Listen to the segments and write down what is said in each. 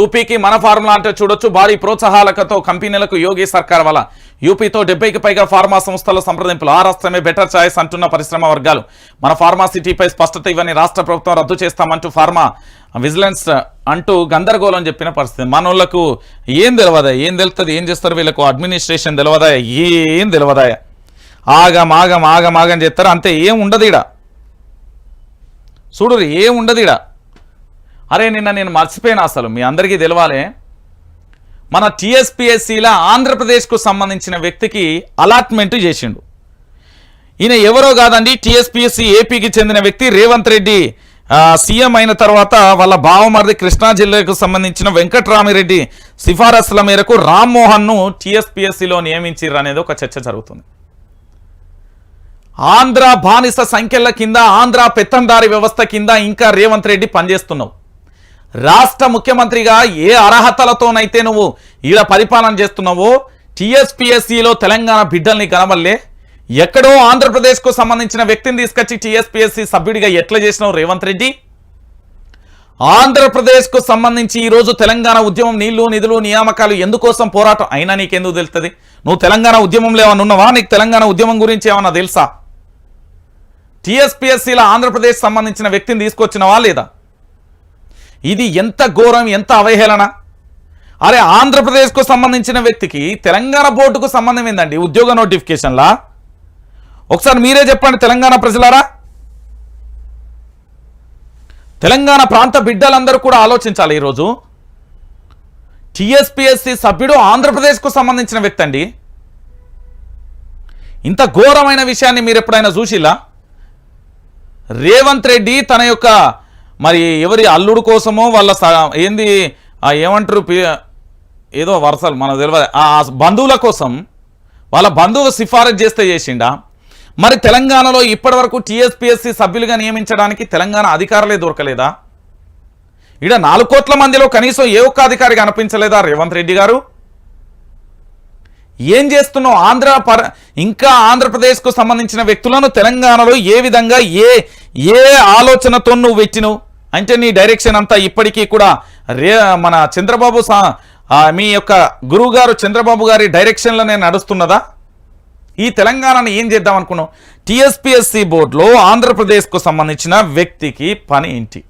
యూపీకి మన ఫార్ములా అంటే చూడొచ్చు. భారీ ప్రోత్సాహాలకతో కంపెనీలకు యోగి సర్కార్ వల్ల యూపీతో డెబ్బైకి పైగా ఫార్మా సంస్థల సంప్రదింపులు. ఆ రాష్ట్రమే బెటర్ ఛాయిస్ అంటున్న పరిశ్రమ వర్గాలు. మన ఫార్మా సిటీపై స్పష్టత ఇవ్వని రాష్ట్ర ప్రభుత్వం రద్దు చేస్తామంటూ ఫార్మా విజిలెన్స్ అంటూ గందరగోళం చెప్పిన పరిస్థితి. మనోళ్ళకు ఏం తెలియదా ఏం తెలుస్తుంది ఏం చేస్తారు? వీళ్ళకు అడ్మినిస్ట్రేషన్ తెలియదా ఏం తెలియదా ఆగం ఆగం ఆగం ఆగం చేస్తారు. అంతే ఏం ఉండదు ఈడ. చూడరు ఏం ఉండదు ఈడ. అరే నిన్న నేను మర్చిపోయాను అసలు. మీ అందరికీ తెలవాలి. మన టీఎస్పిఎస్సిల ఆంధ్రప్రదేశ్కు సంబంధించిన వ్యక్తికి అలాట్మెంట్ చేసిండు. ఈయన ఎవరో కాదండి టీఎస్పిఎస్సి ఏపీకి చెందిన వ్యక్తి రేవంత్ రెడ్డి. సీఎం అయిన తర్వాత వాళ్ళ బావమరిది కృష్ణా జిల్లాకు సంబంధించిన వెంకట్రామిరెడ్డి సిఫారసుల మేరకు రామ్మోహన్ను టీఎస్పిఎస్సిలో నియమించారు అనేది ఒక చర్చ జరుగుతుంది. ఆంధ్ర బానిస సంఖ్యల కింద ఆంధ్ర పెత్తందారి వ్యవస్థ కింద ఇంకా రేవంత్ రెడ్డి పనిచేస్తున్నావు. రాష్ట్ర ముఖ్యమంత్రిగా ఏ అర్హతలతోనైతే నువ్వు ఈడ పరిపాలన చేస్తున్నావో టీఎస్పీఎస్సీలో తెలంగాణ బిడ్డల్ని కనబల్లే ఎక్కడో ఆంధ్రప్రదేశ్కు సంబంధించిన వ్యక్తిని తీసుకొచ్చి టీఎస్పీఎస్సీ సభ్యుడిగా ఎట్లా చేసినావు రేవంత్ రెడ్డి? ఆంధ్రప్రదేశ్కు సంబంధించి ఈరోజు తెలంగాణ ఉద్యమం నీళ్ళు నిధులు నియామకాలు ఎందుకోసం పోరాటం? అయినా నీకెందుకు తెలుస్తుంది? నువ్వు తెలంగాణ ఉద్యమంలో ఏమైనా ఉన్నావా? నీకు తెలంగాణ ఉద్యమం గురించి ఏమన్నా తెలుసా? టీఎస్పీఎస్సీలో ఆంధ్రప్రదేశ్ సంబంధించిన వ్యక్తిని తీసుకొచ్చినవా లేదా? ఇది ఎంత ఘోరం ఎంత అవహేళన? అరే ఆంధ్రప్రదేశ్కు సంబంధించిన వ్యక్తికి తెలంగాణ బోర్డుకు సంబంధం ఏందండి? ఉద్యోగ నోటిఫికేషన్లా? ఒకసారి మీరే చెప్పండి తెలంగాణ ప్రజలారా? తెలంగాణ ప్రాంత బిడ్డలందరూ కూడా ఆలోచించాలి ఈరోజు. టిఎస్పిఎస్సి సభ్యుడు ఆంధ్రప్రదేశ్కు సంబంధించిన వ్యక్తి అండి ఇంత ఘోరమైన విషయాన్ని మీరు ఎప్పుడైనా చూసిలా రేవంత్ రెడ్డి తన యొక్క మరి ఎవరి అల్లుడు కోసమో వాళ్ళ స- ఏంది ఏమంటారు ఏదో వరసలు మనకు తెలియదు ఆ బంధువుల కోసం వాళ్ళ బంధువు సిఫారసు చేస్తే చేసిండా? మరి తెలంగాణలో ఇప్పటివరకు టీఎస్పీఎస్సీ సభ్యులుగా నియమించడానికి తెలంగాణ అధికారులే దొరకలేదా? ఇక నాలుగు కోట్ల మందిలో కనీసం ఏ ఒక్క అధికారి కనిపించలేదా రేవంత్ రెడ్డి గారు? ఏం చేస్తున్నావు? ఆంధ్ర పర ఇంకా ఆంధ్రప్రదేశ్కు సంబంధించిన వ్యక్తులను తెలంగాణలో ఏ విధంగా ఏ ఏ ఆలోచనతో నువ్వు పెట్టినవు అంటే నీ డైరెక్షన్ అంతా ఇప్పటికీ కూడా రే మన చంద్రబాబు మీ యొక్క గురువు గారు చంద్రబాబు గారి డైరెక్షన్లోనే నడుస్తున్నదా? ఈ తెలంగాణను ఏం చేద్దాం అనుకున్నాం టీఎస్పిఎస్సి బోర్డులో ఆంధ్రప్రదేశ్కు సంబంధించిన వ్యక్తికి పని ఏంటి?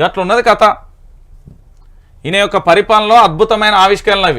గట్లున్నది కథ. ఈయన యొక్క పరిపాలనలో అద్భుతమైన ఆవిష్కరణలు అవి.